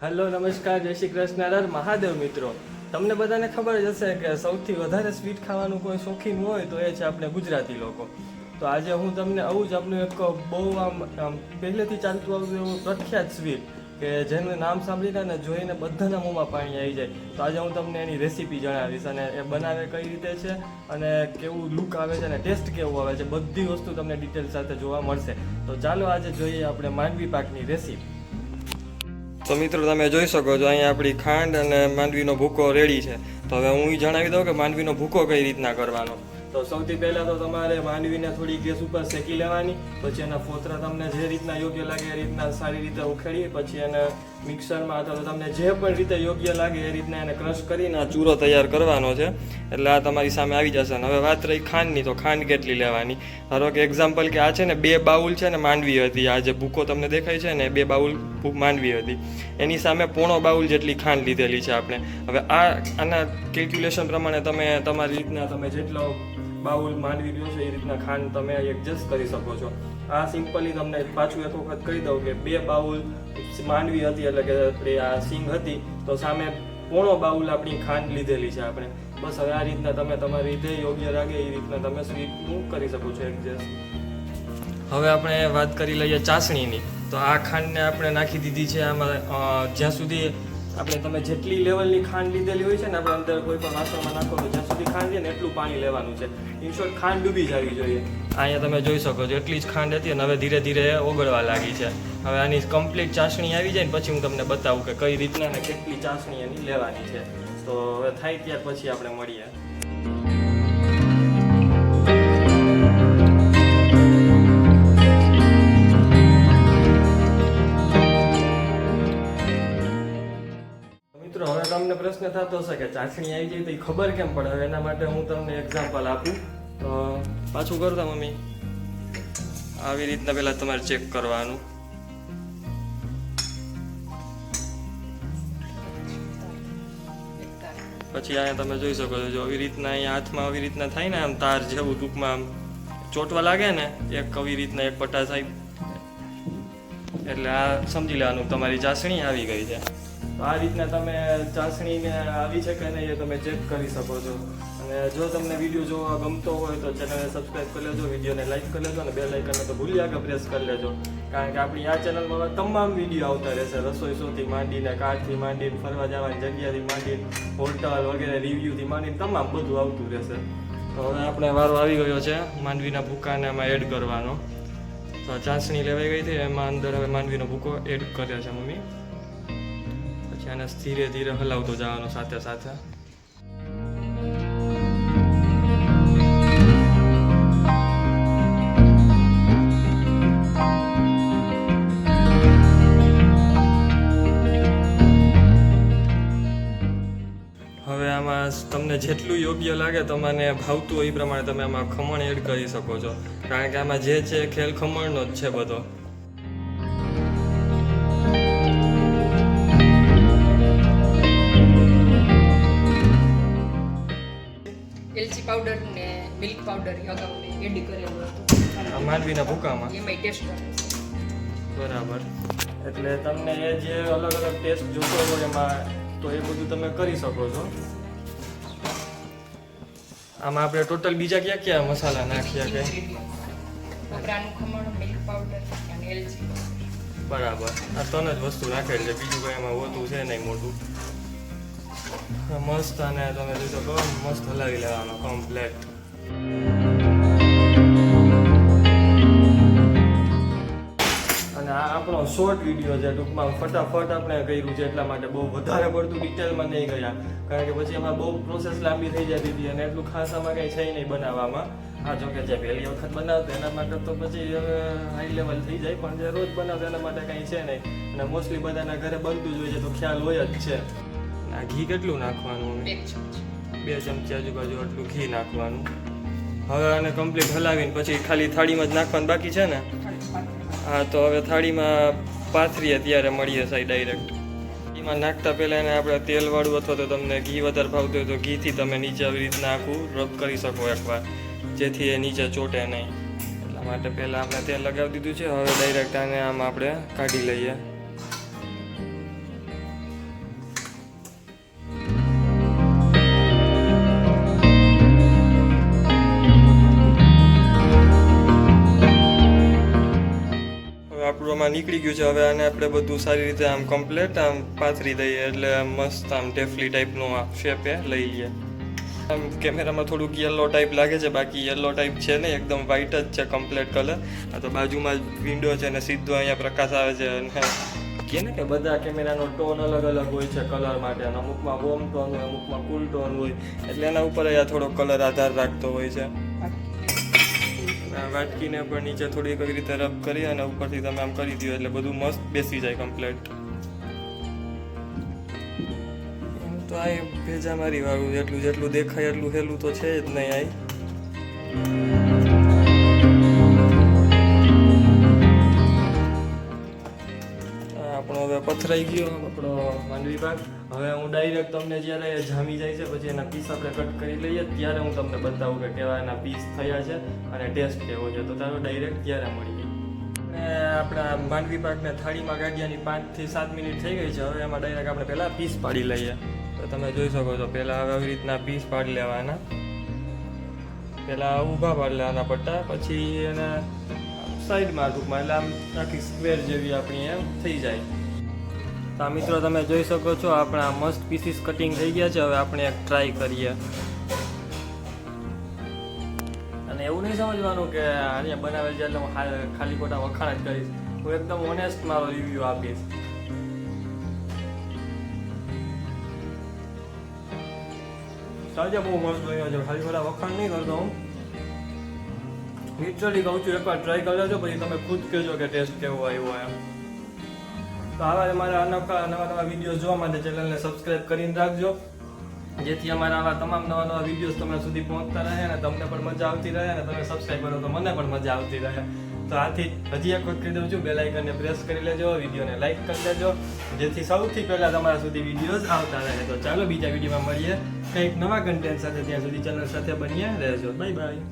Hello, નમસ્કાર, જય શ્રી કૃષ્ણ હર મહાદેવ મિત્રો. તમને બધાને ખબર જ હશે કે સૌથી વધારે સ્વીટ ખાવાનું કોઈ શોખીન હોય તો એ છે આપણે ગુજરાતી લોકો. તો આજે હું તમને આવું જ આપણું એક બહુ આમ પહેલેથી ચાલતું આવતું એવું પ્રખ્યાત સ્વીટ કે જેનું નામ સાંભળીને ને જોઈને બધાના મોંમાં પાણી આવી જાય. તો આજે હું તમને એની રેસીપી જણાવીશ અને એ બનાવે કઈ રીતે છે અને કેવું લુક આવે છે અને ટેસ્ટ કેવું આવે છે બધી વસ્તુ તમને ડિટેલ સાથે જોવા મળશે. તો ચાલો આજે જોઈએ આપણે માંડવી પાકની રેસીપી તો મિત્રો તમે જોઈ શકો છો, અહીંયા આપણી ખાંડ અને માંડવીનો ભૂકો રેડી છે. તો હવે હું એ જણાવી દઉં કે માંડવીનો ભૂકો કઈ રીતના કરવાનો? તો સૌથી પહેલાં તો તમારે માંડવીને થોડી ગેસ ઉપર શેકી લેવાની, પછી એના ફોતરા તમને જે રીતના યોગ્ય લાગે એ રીતના સારી રીતે ઉખેડી પછી એને મિક્સરમાં અથવા તો તમને જે પણ રીતે યોગ્ય લાગે એ રીતના એને ક્રશ કરીને આ ચૂરો તૈયાર કરવાનો છે. એટલે આ તમારી સામે આવી જશે. અને હવે વાત રહી ખાંડની, તો ખાંડ કેટલી લેવાની? ધારો કે એક્ઝામ્પલ કે આ છે ને બે બાઉલ છે ને માંડવી હતી. આ જે ભૂકો તમને દેખાય છે ને બે બાઉલ માંડવી હતી. એની સામે પોણો બાઉલ જેટલી ખાંડ લીધેલી છે આપણે. હવે આ આના કેલ્ક્યુલેશન પ્રમાણે તમે તમારી રીતના તમે જેટલો બાઉલ માંડવી લ્યો છો, એ રીતના ખાંડ તમે એડજસ્ટ કરી શકો છો. આ સિમ્પલી તમને પાછું એક વખત કહી દઉં કે બે બાઉલ માંડવી હતી, એટલે કે આપણે આ સિંગ હતી, તો સામે પોણો બાઉલ આપણી ખાંડ લીધેલી છે આપણે. બસ હવે આ રીતના તમે તમારી રીતે યોગ્ય લાગે એ રીતના તમે સ્વીટનું કરી શકો છો એડજસ્ટ હવે આપણે વાત કરી લઈએ ચાસણીની. તો આ ખાંડને આપણે નાખી દીધી છે આમાં જ્યાં સુધી આપણે તમે જેટલી લેવલની ખાંડ લીધેલી હોય છે ને આપણે અંદર કોઈ પણ વાસણમાં નાખો તો જ્યાં સુધી ખાંડ છે ને એટલું પાણી લેવાનું છે. ઇન્શોર્ટ ખાંડ ડૂબી જવી જોઈએ. અહીંયા તમે જોઈ શકો છો, એટલી જ ખાંડ હતી અને હવે ધીરે ધીરે ઓગળવા લાગી છે. હવે આની કમ્પ્લીટ ચાસણી આવી જાય ને પછી હું તમને બતાવું કે કઈ રીતના ને કેટલી ચાસણી એની લેવાની છે. તો હવે થાય ત્યાર પછી આપણે મળીએ. પ્રશ્ન થતો હશે કે ચાસણી આવી જાય તો એ ખબર કેમ પડે? હવે એના માટે હું તમને એક્ઝામ્પલ આપું. તો પાછું કરતા મમ્મી. આવી રીતના પહેલાં તમારે ચેક કરવાનું. પછી અહીંયા તમે જોઈ શકો છો, જો આવી રીતના અહીંયા હાથમાં આવી રીતના થાય ને આમ તાર જેવું ટૂંકમાં આમ ચોટવા લાગે ને, એક આવી રીતના એક પટ્ટા થાય. એટલે આ સમજી લેવાનું, તમારી ચાસણી આવી ગઈ છે. તો આ રીતના તમે ચાસણીને આવી છે કે નહીં એ તમે ચેક કરી શકો છો. અને જો તમને વીડિયો જોવા ગમતો હોય તો ચેનલને સબસ્ક્રાઈબ કરી લેજો, વિડીયોને લાઈક કરી લેજો અને બે લાઇકનને તો ભૂલી આગળ પ્રેસ કરી લેજો. કારણ કે આપણી આ ચેનલમાં તમામ વીડિયો આવતા રહેશે. રસોઈ શોથી માંડીને કારથી માંડીને, ફરવા જવાની જગ્યાથી માંડીને, હોટલ વગેરે રિવ્યૂથી માંડીને તમામ બધું આવતું રહેશે. તો હવે આપણે વારો આવી ગયો છે. માંડવીના ભૂકાને એમાં એડ કરવાનો. તો ચાસણી લેવાઈ ગઈ હતી એમાં અંદર હવે માંડવીનો ભૂકો એડ કર્યો છે મમ્મી. પછી આને ધીરે ધીરે હલાવતો જવાનો સાથે સાથે. હવે આમાં તમને જેટલું યોગ્ય લાગે તમને ભાવતું હોય એ પ્રમાણે તમે આમાં ખમણ એડ કરી શકો છો. કારણ કે આમાં જે છે ખેલ ખમણનો જ છે બધો. પાવડર ને મિલ્ક પાવડર અગાઉ મેં એડ કરેલું હતું. માંડવીના ભૂકામાં. એમાંય ટેસ્ટ બરાબર. એટલે તમને એ જે અલગ અલગ ટેસ્ટ જોતો હોય એમાં તો એ બધું તમે કરી શકો છો. આમાં આપણે ટોટલ બીજા ક્યાં ક્યાં મસાલા નાખ્યા કે? કોપરાનું ખમણ મિલ્ક પાવડર અને એલચી બરાબર. આ ત્રણ જ વસ્તુ રાખેલ છે. બીજું કંઈ એમાં હોતું છે નહીં મોટું. મસ્ત અને તમે જોઈ શકો મસ્ત હલાવી લેવાનો કમ્પ્લેટ અને આ આપણો શોર્ટ વીડિયો છે, ટૂંકમાં ફટાફટ આપણે કર્યું છે, એટલા માટે બહુ વધારે પડતું ડિટેલમાં નહીં ગયા કારણ કે પછી એમાં બહુ પ્રોસેસ લાંબી થઈ જતી હતી અને એટલું ખાસ આમાં કંઈ છે નહીં બનાવવામાં. હા જોકે જે પહેલી વખત બનાવતો, એના માટે તો પછી હાઈ લેવલ થઈ જાય, પણ જે રોજ બનાવતો, એના માટે કંઈ છે નહીં. અને મોસ્ટલી બધાના ઘરે બનતું જ હોય છે, તો ખ્યાલ હોય જ છે. આ ઘી કેટલું નાખવાનું બે ચમચી આજુબાજુ આટલું ઘી નાખવાનું. હવે આને કમ્પ્લીટ હલાવીને પછી ખાલી થાળીમાં જ નાખવાનું બાકી છે ને? હા તો હવે થાળીમાં પાથરીએ ત્યારે મળીએ સાહેબ ડાયરેક્ટ એમાં નાખતા પહેલાં એને આપણે તેલવાળું અથવા તો તમને ઘી વધારે ભાવતું હોય તો ઘીથી તમે નીચે આવી રીતના આખું રબ કરી શકો એકવાર. જેથી એ નીચે ચોટે નહીં. એટલા માટે પહેલાં આપણે તેલ લગાવી દીધું છે. હવે ડાયરેક્ટ આને આમ આપણે કાઢી લઈએ. નીકળી ગયું છે. હવે આને આપણે બધું સારી રીતે આમ કમ્પ્લેટ આમ પાથરી દઈએ એટલે મસ્ત આમ ટેફલી ટાઈપનું આ શેપ લઈ લઈએ. આમ કેમેરામાં થોડુંક યલો ટાઈપ લાગે છે, બાકી યલો ટાઈપ છે ને એકદમ વ્હાઈટ જ છે કમ્પ્લેટ કલર આ તો બાજુમાં જ વિન્ડો છે ને સીધો અહીંયા પ્રકાશ આવે છે અને કે ને કે બધા કેમેરાનો ટોન અલગ અલગ હોય છે કલર માટે. અને અમુકમાં વોર્મ ટોન હોય, અમુકમાં કુલ ટોન હોય. એટલે એના ઉપર અહીંયા થોડો કલર આધાર રાખતો હોય છે. વાટકીને પણ નીચે થોડી એવી રીતે રબ કરી અને ઉપરથી તમે આમ કરી દો એટલે બધું મસ્ત બેસી જાય કમ્પ્લેટ તો આ ભેજા મારી વાળું જેટલું જેટલું દેખાય એટલું હેલું તો છે જ નહીં આઈ પથરાઈ ગયો આપણો માંડવી ભાગ હવે હું ડાયરેક્ટ તમને જ્યારે જામી જાય છે, પછી એના પીસ આપણે કટ કરી લઈએ, ત્યારે હું તમને બતાવું કે કેવા એના પીસ થયા છે અને ટેસ્ટ કેવો છે. તો ચાલો ડાયરેક્ટ ત્યારે અને આપણા માંડવી પાકને થાળીમાં કાઢ્યાની પાંચથી સાત મિનિટ થઈ ગઈ છે. હવે એમાં ડાયરેક્ટ આપણે પહેલાં પીસ પાડી લઈએ. તો તમે જોઈ શકો છો, પહેલાં હવે આવી રીતના પીસ પાડી લેવાના. પહેલાં ઊભા પાડી લેવાના પટ્ટા, પછી એને સાઈડમાં ટૂંકમાં, એટલે આમ આખી સ્ક્વેર જેવી આપણી એમ થઈ જાય. તો આ મિત્રો તમે જોઈ શકો છો, આપણા મસ્ત પીસીસ કટિંગ થઈ ગયા છે. હવે આપણે એક ટ્રાય કરીએ. અને એવું નહીં સમજવાનું કે અહીંયા બનાવેલ છે એટલે હું ખાલી ખોટા વખાણ જ કરીશ. હું એકદમ ઓનેસ્ટ મારો રિવ્યૂ આપીશ. સાજા બહુ મસ્ત બન્યો છે. ખાલી ખોટા વખાણ નહીં કરતો હું. લિટરલી કહું છું, એકવાર ટ્રાય કરી લેજો, પછી તમે ખુદ કહેજો કે ટેસ્ટ કેવો આવ્યો એમ. તો આવા અમારા અનોખા નવા નવા વીડિયો જોવા માટે ચેનલને સબસ્ક્રાઇબ કરીને રાખજો. જેથી અમારા આવા તમામ નવા નવા વિડીયોઝ તમારા સુધી પહોંચતા રહે અને તમને પણ મજા આવતી રહે અને તમે સબસ્ક્રાઇબ કરો તો મને પણ મજા આવતી રહે. તો આથી હજી એક વખત કહી દઉં છું બેલ આઇકનને પ્રેસ કરી લેજો, વિડીયોને લાઇક કરી લેજો જેથી સૌથી પહેલાં તમારા સુધી વિડીયોઝ આવતા રહે. તો ચાલો બીજા વિડીયોમાં મળીએ. કંઈક નવા કન્ટેન્ટ સાથે ત્યાં સુધી ચેનલ સાથે બનીએ રહેજો. Bye bye